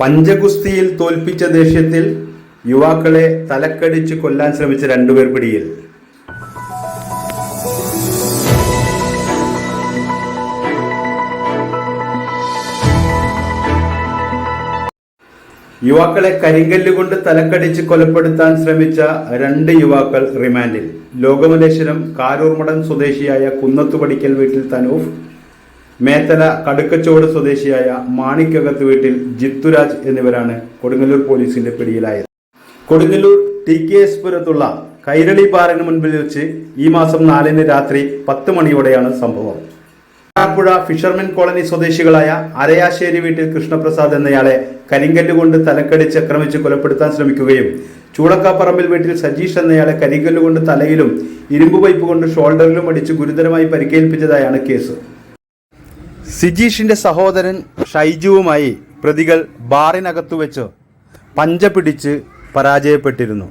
പഞ്ചഗുസ്തിയിൽ തോൽപ്പിച്ച ദേഷ്യത്തിൽ യുവാക്കളെ തലക്കടിച്ച് കൊല്ലാൻ ശ്രമിച്ച രണ്ടുപേർ പിടിയിൽ. യുവാക്കളെ കരിങ്കല്ലുകൊണ്ട് തലക്കടിച്ച് കൊലപ്പെടുത്താൻ ശ്രമിച്ച രണ്ട് യുവാക്കൾ റിമാൻഡിൽ. ലോകമലേശ്വരം കാരൂർമടം സ്വദേശിയായ കുന്നത്തുപടിക്കൽ വീട്ടിൽ തനൂഫ് മേത്തല കടുക്കച്ചോട് സ്വദേശിയായ മാണിക്കകത്ത് വീട്ടിൽ ജിത്തുരാജ് എന്നിവരാണ് കൊടുങ്ങല്ലൂർ പോലീസിന്റെ പിടിയിലായത്. കൊടുങ്ങല്ലൂർ ടി കെ എസ് പുരത്തുള്ള കൈരളി ബാറിന് മുൻപിൽ വെച്ച് ഈ മാസം നാലിന് രാത്രി പത്ത് മണിയോടെയാണ് സംഭവം. ആലപ്പുഴ ഫിഷർമെൻ കോളനി സ്വദേശികളായ അരയാശ്ശേരി വീട്ടിൽ കൃഷ്ണപ്രസാദ് എന്നയാളെ കരിങ്കല്ല് കൊണ്ട് തലക്കടിച്ച് ആക്രമിച്ച് കൊലപ്പെടുത്താൻ ശ്രമിക്കുകയും ചൂടക്കാപ്പറമ്പിൽ വീട്ടിൽ സജീഷ് എന്നയാളെ കരിങ്കല്ല് കൊണ്ട് തലയിലും ഇരുമ്പ് പൈപ്പ് കൊണ്ട് ഷോൾഡറിലും അടിച്ച് ഗുരുതരമായി പരിക്കേൽപ്പിച്ചതായാണ് കേസ്. സിജീഷിന്റെ സഹോദരൻ ഷൈജുവുമായി പ്രതികൾ ബാറിനകത്തു വെച്ച് പഞ്ച പിടിച്ച് പരാജയപ്പെട്ടിരുന്നു.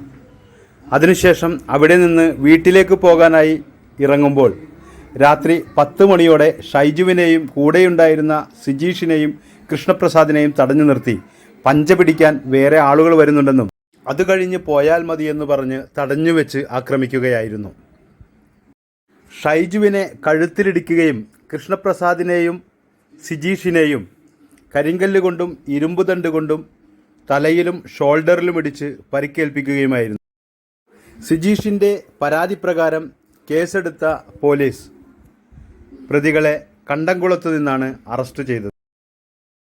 അതിനുശേഷം അവിടെ നിന്ന് വീട്ടിലേക്ക് പോകാനായി ഇറങ്ങുമ്പോൾ രാത്രി പത്ത് മണിയോടെ ഷൈജുവിനെയും കൂടെയുണ്ടായിരുന്ന സിജീഷിനെയും കൃഷ്ണപ്രസാദിനെയും തടഞ്ഞു നിർത്തി പഞ്ച പിടിക്കാൻ വേറെ ആളുകൾ വരുന്നുണ്ടെന്നും അത് കഴിഞ്ഞ് പോയാൽ മതിയെന്ന് പറഞ്ഞ് തടഞ്ഞു വെച്ച് ആക്രമിക്കുകയായിരുന്നു. ഷൈജുവിനെ കഴുത്തിലിടിക്കുകയും കൃഷ്ണപ്രസാദിനെയും സിജീഷിനെയും കരിങ്കല്ല് കൊണ്ടും ഇരുമ്പ് തണ്ട് കൊണ്ടും തലയിലും ഷോൾഡറിലും ഇടിച്ച് പരിക്കേൽപ്പിക്കുകയുമായിരുന്നു. സിജീഷിന്റെ പരാതി പ്രകാരം കേസെടുത്ത പോലീസ് പ്രതികളെ കണ്ടംകുളത്ത് നിന്നാണ് അറസ്റ്റ് ചെയ്തത്.